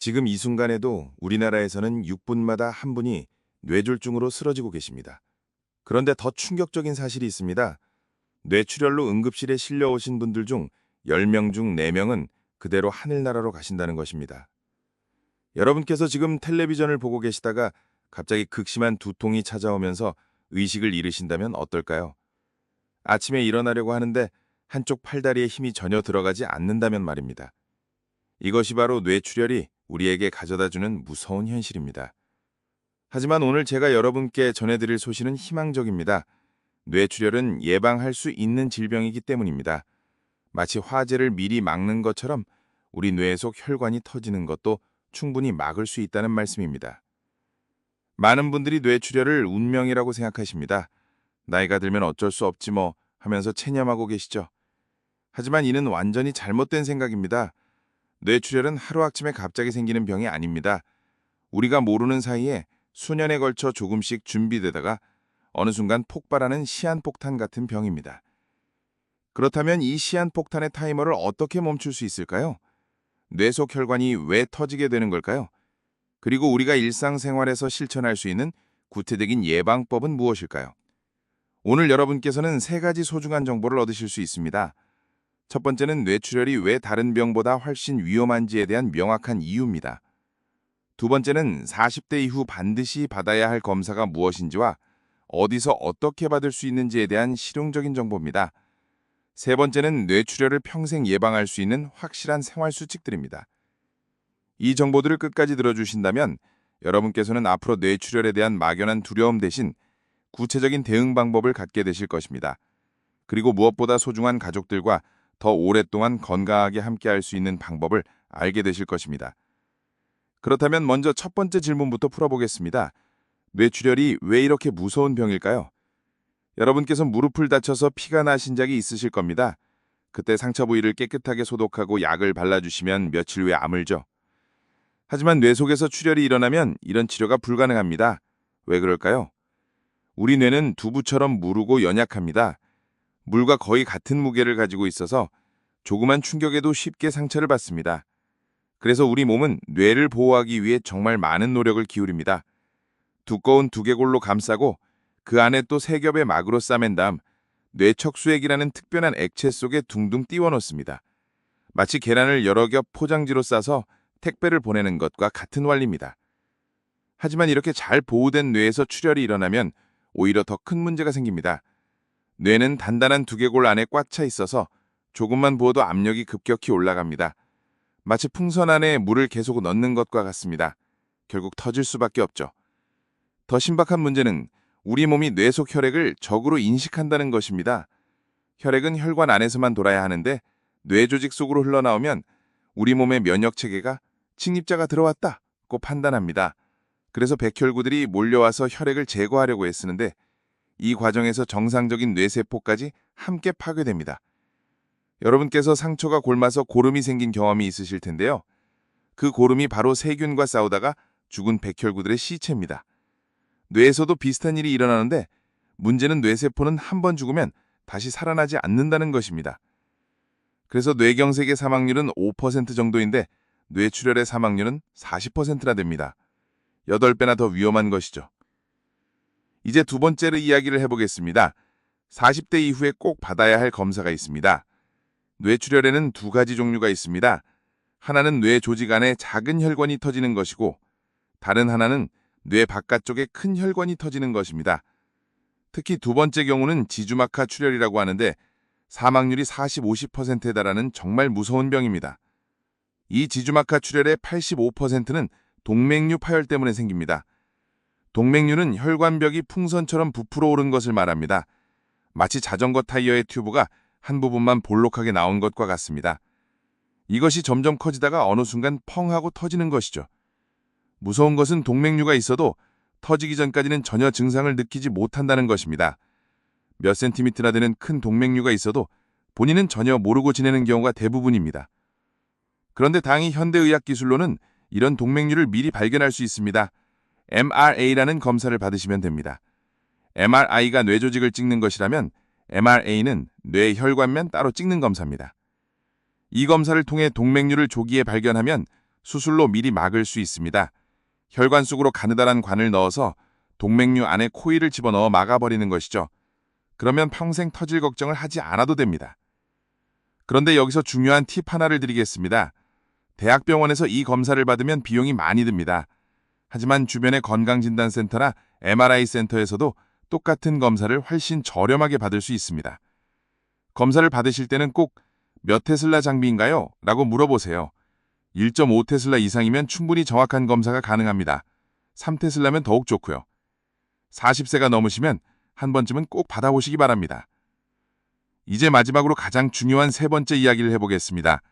지금 이 순간에도 우리나라에서는 6분마다 한 분이 뇌졸중으로 쓰러지고 계십니다. 그런데 더 충격적인 사실이 있습니다. 뇌출혈로 응급실에 실려오신 분들 중 10명 중 4명은 그대로 하늘나라로 가신다는 것입니다. 여러분께서 지금 텔레비전을 보고 계시다가 갑자기 극심한 두통이 찾아오면서 의식을 잃으신다면 어떨까요? 아침에 일어나려고 하는데 한쪽 팔다리에 힘이 전혀 들어가지 않는다면 말입니다. 이것이 바로 뇌출혈이 우리에게 가져다주는 무서운 현실입니다. 하지만 오늘 제가 여러분께 전해드릴 소식은 희망적입니다. 뇌출혈은 예방할 수 있는 질병이기 때문입니다. 마치 화재를 미리 막는 것처럼 우리 뇌 속 혈관이 터지는 것도 충분히 막을 수 있다는 말씀입니다. 많은 분들이 뇌출혈을 운명이라고 생각하십니다. 나이가 들면 어쩔 수 없지 뭐 하면서 체념하고 계시죠. 하지만 이는 완전히 잘못된 생각입니다. 뇌출혈은 하루아침에 갑자기 생기는 병이 아닙니다. 우리가 모르는 사이에 수년에 걸쳐 조금씩 준비되다가 어느 순간 폭발하는 시한폭탄 같은 병입니다. 그렇다면 이 시한폭탄의 타이머를 어떻게 멈출 수 있을까요? 뇌 속 혈관이 왜 터지게 되는 걸까요? 그리고 우리가 일상생활에서 실천할 수 있는 구체적인 예방법은 무엇일까요? 오늘 여러분께서는 세 가지 소중한 정보를 얻으실 수 있습니다. 첫 번째는 뇌출혈이 왜 다른 병보다 훨씬 위험한지에 대한 명확한 이유입니다. 두 번째는 40대 이후 반드시 받아야 할 검사가 무엇인지와 어디서 어떻게 받을 수 있는지에 대한 실용적인 정보입니다. 세 번째는 뇌출혈을 평생 예방할 수 있는 확실한 생활 수칙들입니다. 이 정보들을 끝까지 들어주신다면 여러분께서는 앞으로 뇌출혈에 대한 막연한 두려움 대신 구체적인 대응 방법을 갖게 되실 것입니다. 그리고 무엇보다 소중한 가족들과 더 오랫동안 건강하게 함께할 수 있는 방법을 알게 되실 것입니다. 그렇다면 먼저 첫 번째 질문부터 풀어보겠습니다. 뇌출혈이 왜 이렇게 무서운 병일까요? 여러분께서 무릎을 다쳐서 피가 나신 적이 있으실 겁니다. 그때 상처 부위를 깨끗하게 소독하고 약을 발라주시면 며칠 후에 아물죠. 하지만 뇌 속에서 출혈이 일어나면 이런 치료가 불가능합니다. 왜 그럴까요? 우리 뇌는 두부처럼 무르고 연약합니다. 물과 거의 같은 무게를 가지고 있어서 조그만 충격에도 쉽게 상처를 받습니다. 그래서 우리 몸은 뇌를 보호하기 위해 정말 많은 노력을 기울입니다. 두꺼운 두개골로 감싸고 그 안에 또 세 겹의 막으로 싸맨 다음 뇌척수액이라는 특별한 액체 속에 둥둥 띄워 놓습니다. 마치 계란을 여러 겹 포장지로 싸서 택배를 보내는 것과 같은 원리입니다. 하지만 이렇게 잘 보호된 뇌에서 출혈이 일어나면 오히려 더 큰 문제가 생깁니다. 뇌는 단단한 두개골 안에 꽉 차 있어서 조금만 부어도 압력이 급격히 올라갑니다. 마치 풍선 안에 물을 계속 넣는 것과 같습니다. 결국 터질 수밖에 없죠. 더 신박한 문제는 우리 몸이 뇌 속 혈액을 적으로 인식한다는 것입니다. 혈액은 혈관 안에서만 돌아야 하는데 뇌 조직 속으로 흘러나오면 우리 몸의 면역 체계가 침입자가 들어왔다고 판단합니다. 그래서 백혈구들이 몰려와서 혈액을 제거하려고 애쓰는데 이 과정에서 정상적인 뇌세포까지 함께 파괴됩니다. 여러분께서 상처가 골마서 고름이 생긴 경험이 있으실 텐데요. 그 고름이 바로 세균과 싸우다가 죽은 백혈구들의 시체입니다. 뇌에서도 비슷한 일이 일어나는데 문제는 뇌세포는 한 번 죽으면 다시 살아나지 않는다는 것입니다. 그래서 뇌경색의 사망률은 5% 정도인데 뇌출혈의 사망률은 40%나 됩니다. 8배나 더 위험한 것이죠. 이제 두 번째로 이야기를 해보겠습니다. 40대 이후에 꼭 받아야 할 검사가 있습니다. 뇌출혈에는 두 가지 종류가 있습니다. 하나는 뇌 조직 안에 작은 혈관이 터지는 것이고 다른 하나는 뇌 바깥쪽에 큰 혈관이 터지는 것입니다. 특히 두 번째 경우는 지주막하 출혈이라고 하는데 사망률이 40, 50%에 달하는 정말 무서운 병입니다. 이 지주막하 출혈의 85%는 동맥류 파열 때문에 생깁니다. 동맥류는 혈관벽이 풍선처럼 부풀어 오른 것을 말합니다. 마치 자전거 타이어의 튜브가 한 부분만 볼록하게 나온 것과 같습니다. 이것이 점점 커지다가 어느 순간 펑 하고 터지는 것이죠. 무서운 것은 동맥류가 있어도 터지기 전까지는 전혀 증상을 느끼지 못한다는 것입니다. 몇 센티미터나 되는 큰 동맥류가 있어도 본인은 전혀 모르고 지내는 경우가 대부분입니다. 그런데 당이 현대의학 기술로는 이런 동맥류를 미리 발견할 수 있습니다. MRA라는 검사를 받으시면 됩니다. MRI가 뇌 조직을 찍는 것이라면 MRA는 뇌 혈관면 따로 찍는 검사입니다. 이 검사를 통해 동맥류를 조기에 발견하면 수술로 미리 막을 수 있습니다. 혈관 속으로 가느다란 관을 넣어서 동맥류 안에 코일을 집어넣어 막아버리는 것이죠. 그러면 평생 터질 걱정을 하지 않아도 됩니다. 그런데 여기서 중요한 팁 하나를 드리겠습니다. 대학병원에서 이 검사를 받으면 비용이 많이 듭니다. 하지만 주변의 건강진단센터나 MRI 센터에서도 똑같은 검사를 훨씬 저렴하게 받을 수 있습니다. 검사를 받으실 때는 꼭 몇 테슬라 장비인가요? 라고 물어보세요. 1.5 테슬라 이상이면 충분히 정확한 검사가 가능합니다. 3 테슬라면 더욱 좋고요. 40세가 넘으시면 한 번쯤은 꼭 받아보시기 바랍니다. 이제 마지막으로 가장 중요한 세 번째 이야기를 해보겠습니다.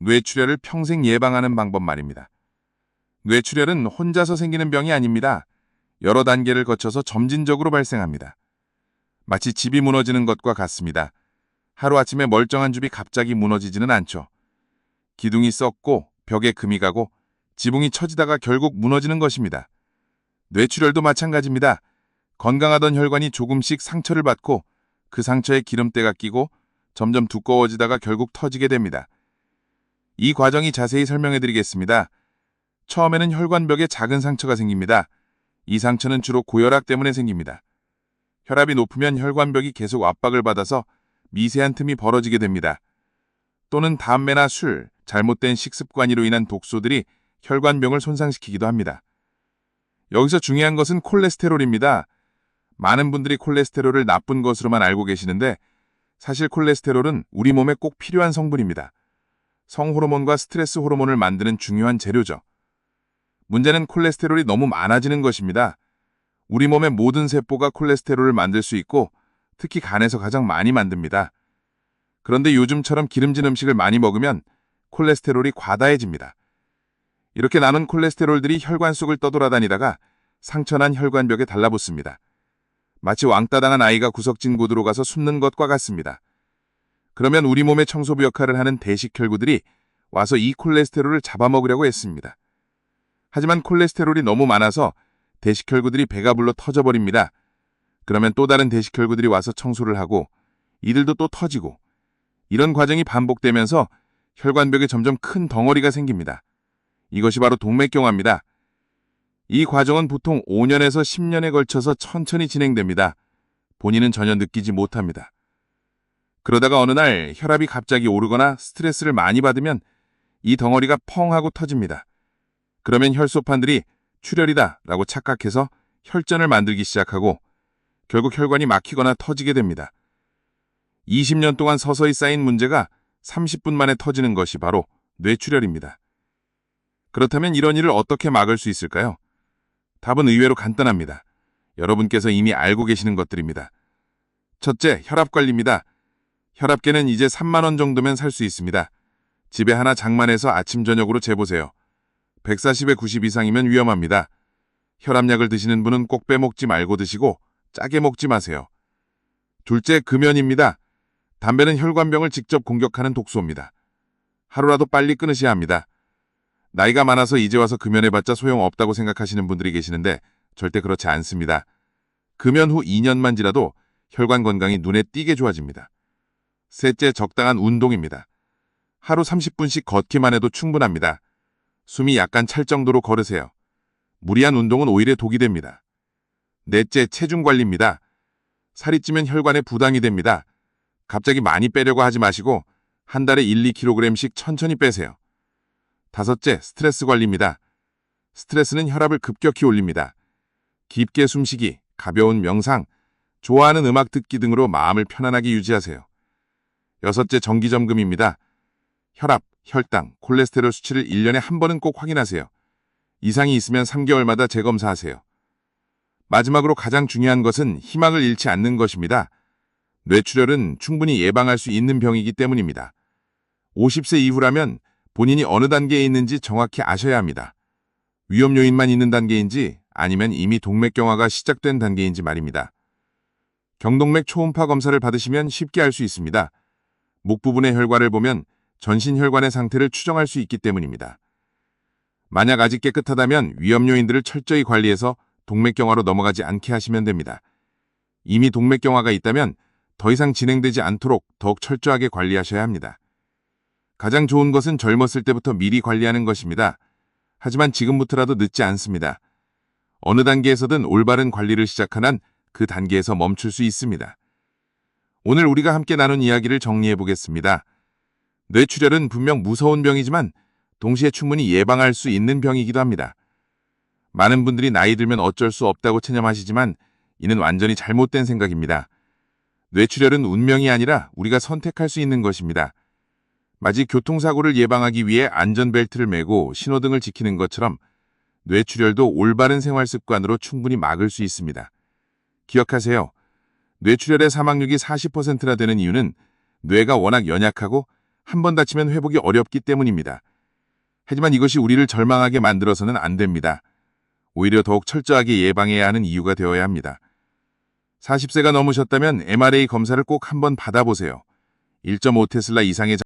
뇌출혈을 평생 예방하는 방법 말입니다. 뇌출혈은 혼자서 생기는 병이 아닙니다. 여러 단계를 거쳐서 점진적으로 발생합니다. 마치 집이 무너지는 것과 같습니다. 하루아침에 멀쩡한 집이 갑자기 무너지지는 않죠. 기둥이 썩고 벽에 금이 가고 지붕이 처지다가 결국 무너지는 것입니다. 뇌출혈도 마찬가지입니다. 건강하던 혈관이 조금씩 상처를 받고 그 상처에 기름때가 끼고 점점 두꺼워지다가 결국 터지게 됩니다. 이 과정이 자세히 설명해 드리겠습니다. 처음에는 혈관벽에 작은 상처가 생깁니다. 이 상처는 주로 고혈압 때문에 생깁니다. 혈압이 높으면 혈관벽이 계속 압박을 받아서 미세한 틈이 벌어지게 됩니다. 또는 담배나 술, 잘못된 식습관으로 인한 독소들이 혈관병을 손상시키기도 합니다. 여기서 중요한 것은 콜레스테롤입니다. 많은 분들이 콜레스테롤을 나쁜 것으로만 알고 계시는데 사실 콜레스테롤은 우리 몸에 꼭 필요한 성분입니다. 성호르몬과 스트레스 호르몬을 만드는 중요한 재료죠. 문제는 콜레스테롤이 너무 많아지는 것입니다. 우리 몸의 모든 세포가 콜레스테롤을 만들 수 있고 특히 간에서 가장 많이 만듭니다. 그런데 요즘처럼 기름진 음식을 많이 먹으면 콜레스테롤이 과다해집니다. 이렇게 남은 콜레스테롤들이 혈관 속을 떠돌아다니다가 상처난 혈관벽에 달라붙습니다. 마치 왕따 당한 아이가 구석진 곳으로 가서 숨는 것과 같습니다. 그러면 우리 몸의 청소부 역할을 하는 대식혈구들이 와서 이 콜레스테롤을 잡아먹으려고 했습니다. 하지만 콜레스테롤이 너무 많아서 대식혈구들이 배가 불러 터져버립니다. 그러면 또 다른 대식혈구들이 와서 청소를 하고 이들도 또 터지고 이런 과정이 반복되면서 혈관벽에 점점 큰 덩어리가 생깁니다. 이것이 바로 동맥경화입니다. 이 과정은 보통 5년에서 10년에 걸쳐서 천천히 진행됩니다. 본인은 전혀 느끼지 못합니다. 그러다가 어느 날 혈압이 갑자기 오르거나 스트레스를 많이 받으면 이 덩어리가 펑 하고 터집니다. 그러면 혈소판들이 출혈이다 라고 착각해서 혈전을 만들기 시작하고 결국 혈관이 막히거나 터지게 됩니다. 20년 동안 서서히 쌓인 문제가 30분 만에 터지는 것이 바로 뇌출혈입니다. 그렇다면 이런 일을 어떻게 막을 수 있을까요? 답은 의외로 간단합니다. 여러분께서 이미 알고 계시는 것들입니다. 첫째, 혈압 관리입니다. 혈압계는 이제 3만원 정도면 살 수 있습니다. 집에 하나 장만해서 아침 저녁으로 재보세요. 140에 90 이상이면 위험합니다. 혈압약을 드시는 분은 꼭 빼먹지 말고 드시고 짜게 먹지 마세요. 둘째, 금연입니다. 담배는 혈관병을 직접 공격하는 독소입니다. 하루라도 빨리 끊으셔야 합니다. 나이가 많아서 이제 와서 금연해봤자 소용없다고 생각하시는 분들이 계시는데 절대 그렇지 않습니다. 금연 후 2년만 지나도 혈관 건강이 눈에 띄게 좋아집니다. 셋째, 적당한 운동입니다. 하루 30분씩 걷기만 해도 충분합니다. 숨이 약간 찰 정도로 걸으세요. 무리한 운동은 오히려 독이 됩니다. 넷째, 체중 관리입니다. 살이 찌면 혈관에 부담이 됩니다. 갑자기 많이 빼려고 하지 마시고 한 달에 1, 2kg씩 천천히 빼세요. 다섯째, 스트레스 관리입니다. 스트레스는 혈압을 급격히 올립니다. 깊게 숨쉬기, 가벼운 명상, 좋아하는 음악 듣기 등으로 마음을 편안하게 유지하세요. 여섯째, 정기점검입니다. 혈압, 혈당, 콜레스테롤 수치를 1년에 한 번은 꼭 확인하세요. 이상이 있으면 3개월마다 재검사하세요. 마지막으로 가장 중요한 것은 희망을 잃지 않는 것입니다. 뇌출혈은 충분히 예방할 수 있는 병이기 때문입니다. 50세 이후라면 본인이 어느 단계에 있는지 정확히 아셔야 합니다. 위험 요인만 있는 단계인지 아니면 이미 동맥경화가 시작된 단계인지 말입니다. 경동맥 초음파 검사를 받으시면 쉽게 알 수 있습니다. 목 부분의 혈관을 보면 전신 혈관의 상태를 추정할 수 있기 때문입니다. 만약 아직 깨끗하다면 위험 요인들을 철저히 관리해서 동맥경화로 넘어가지 않게 하시면 됩니다. 이미 동맥경화가 있다면 더 이상 진행되지 않도록 더욱 철저하게 관리하셔야 합니다. 가장 좋은 것은 젊었을 때부터 미리 관리하는 것입니다. 하지만 지금부터라도 늦지 않습니다. 어느 단계에서든 올바른 관리를 시작하면 그 단계에서 멈출 수 있습니다. 오늘 우리가 함께 나눈 이야기를 정리해 보겠습니다. 뇌출혈은 분명 무서운 병이지만 동시에 충분히 예방할 수 있는 병이기도 합니다. 많은 분들이 나이 들면 어쩔 수 없다고 체념하시지만 이는 완전히 잘못된 생각입니다. 뇌출혈은 운명이 아니라 우리가 선택할 수 있는 것입니다. 마치 교통사고를 예방하기 위해 안전벨트를 매고 신호등을 지키는 것처럼 뇌출혈도 올바른 생활 습관으로 충분히 막을 수 있습니다. 기억하세요. 뇌출혈의 사망률이 40%나 되는 이유는 뇌가 워낙 연약하고 한 번 다치면 회복이 어렵기 때문입니다. 하지만 이것이 우리를 절망하게 만들어서는 안 됩니다. 오히려 더욱 철저하게 예방해야 하는 이유가 되어야 합니다. 40세가 넘으셨다면 MRA 검사를 꼭 한번 받아보세요. 1.5 테슬라 이상의